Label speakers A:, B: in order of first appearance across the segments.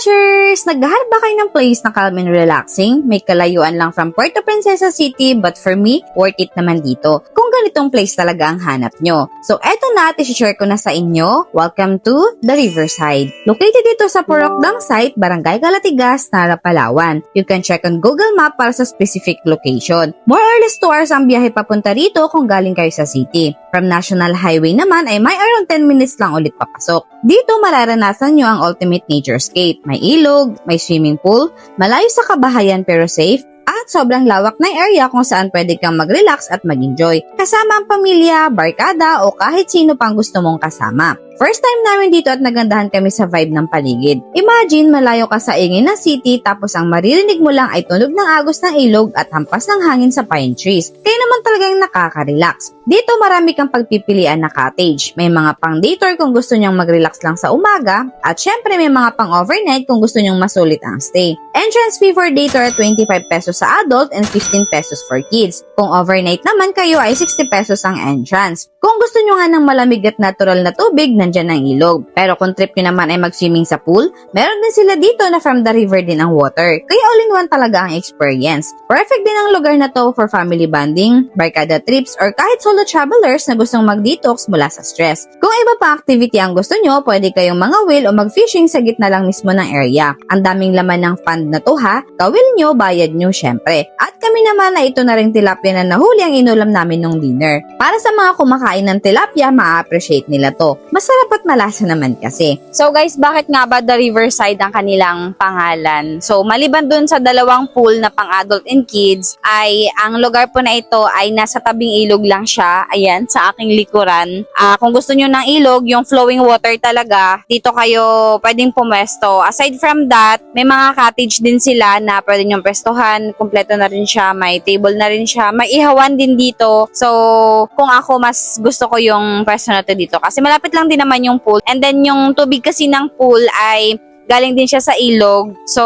A: Bashers! Naghahanap ba kayo ng place na calm and relaxing? May kalayuan lang from Puerto Princesa City but for me, worth it naman dito. Kung ganitong place talaga ang hanap nyo. So eto na at share ko na sa inyo. Welcome to the Riverside. Located dito sa Porokdang site, Barangay Galatigas, Nara, Palawan. You can check on Google Map para sa specific location. More or less 2 hours ang biyahe papunta rito kung galing kayo sa city. From National Highway naman ay may around 10 minutes lang ulit papasok. Dito mararanasan nyo ang ultimate naturescape. May ilog, may swimming pool, malayo sa kabahayan pero safe, at sobrang lawak na area kung saan pwede kang mag-relax at mag-enjoy. Kasama ang pamilya, barkada o kahit sino pang gusto mong kasama. First time namin dito at nagandahan kami sa vibe ng paligid. Imagine, malayo ka sa ingin ng city tapos ang maririnig mo lang ay tunog ng agos ng ilog at hampas ng hangin sa pine trees. Kaya naman talagang nakaka-relax. Dito marami kang pagpipilian na cottage. May mga pang day tour kung gusto nyong mag-relax lang sa umaga at syempre may mga pang overnight kung gusto nyong masulit ang stay. Entrance fee for day tour 25 pesos sa adult and 15 pesos for kids. Kung overnight naman kayo ay 60 pesos ang entrance. Kung gusto nyo nga ng malamig at natural na tubig, nandyan ang ilog. Pero kung trip nyo naman ay mag-swimming sa pool, meron din sila dito na from the river din ang water. Kaya all-in-one talaga ang experience. Perfect din ang lugar na to for family bonding, barkada trips, or kahit solo travelers na gustong mag-detox mula sa stress. Kung iba pa activity ang gusto nyo, pwede kayong mga whale o mag-fishing sa gitna lang mismo ng area. Ang daming laman ng fund na to ha, kawil nyo, bayad nyo syempre. At kami naman na ito na rin tilapia na nahuli ang inulam namin nung dinner. Para sa mga kumakain ng tilapia, ma-appreciate nila to. Masarap at malasa naman kasi.
B: So guys, bakit nga ba The Riverside ang kanilang pangalan? So maliban dun sa dalawang pool na pang adult and kids, ay ang lugar po na ito ay nasa tabing ilog lang siya. Ayan, sa aking likuran. Ah, kung gusto nyo ng ilog, yung flowing water talaga, dito kayo pwedeng pumesto. Aside from that, may mga cottage din sila na pwede nyong pestohan. Kompleto na rin siya, may table na rin siya. May ihawan din dito. So, kung ako mas gusto ko yung pwesto na to dito kasi malapit lang din naman yung pool. And then yung tubig kasi ng pool ay galing din siya sa ilog. So,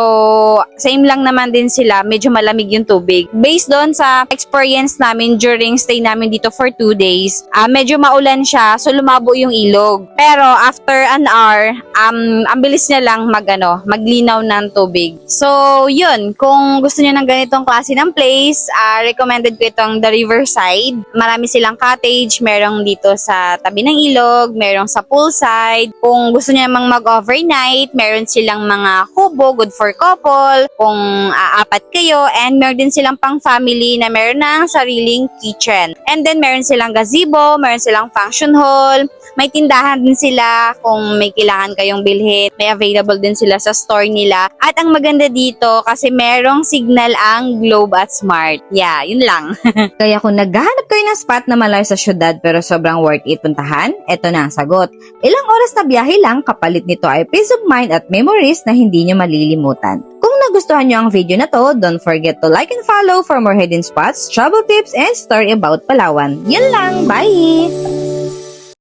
B: same lang naman din sila. Medyo malamig yung tubig. Based doon sa experience namin during stay namin dito for two days, ah medyo maulan siya. So, lumabo yung ilog. Pero, after an hour, um, ang bilis niya lang mag, ano, maglinaw ng tubig. So, yun. Kung gusto niyo ng ganitong klase ng place, ah recommended ko itong The Riverside. Marami silang cottage. Merong dito sa tabi ng ilog. Merong sa poolside. Kung gusto niyo namang mag-overnight, meron silang mga kubo, good for couple, kung aapat kayo, and meron din silang pang family na meron ng sariling kitchen. And then meron silang gazebo, meron silang function hall, may tindahan din sila kung may kailangan kayong bilhin. May available din sila sa store nila. At ang maganda dito kasi merong signal ang Globe at Smart. Yeah, yun lang.
A: Kaya kung naghahanap ng spot na malayo sa syudad pero sobrang worth it puntahan, eto na ang sagot. Ilang oras na biyahe lang, kapalit nito ay peace of mind at memories na hindi nyo malilimutan. Kung nagustuhan nyo ang video na to, don't forget to like and follow for more hidden spots, travel tips, and story about Palawan. Yun lang, bye!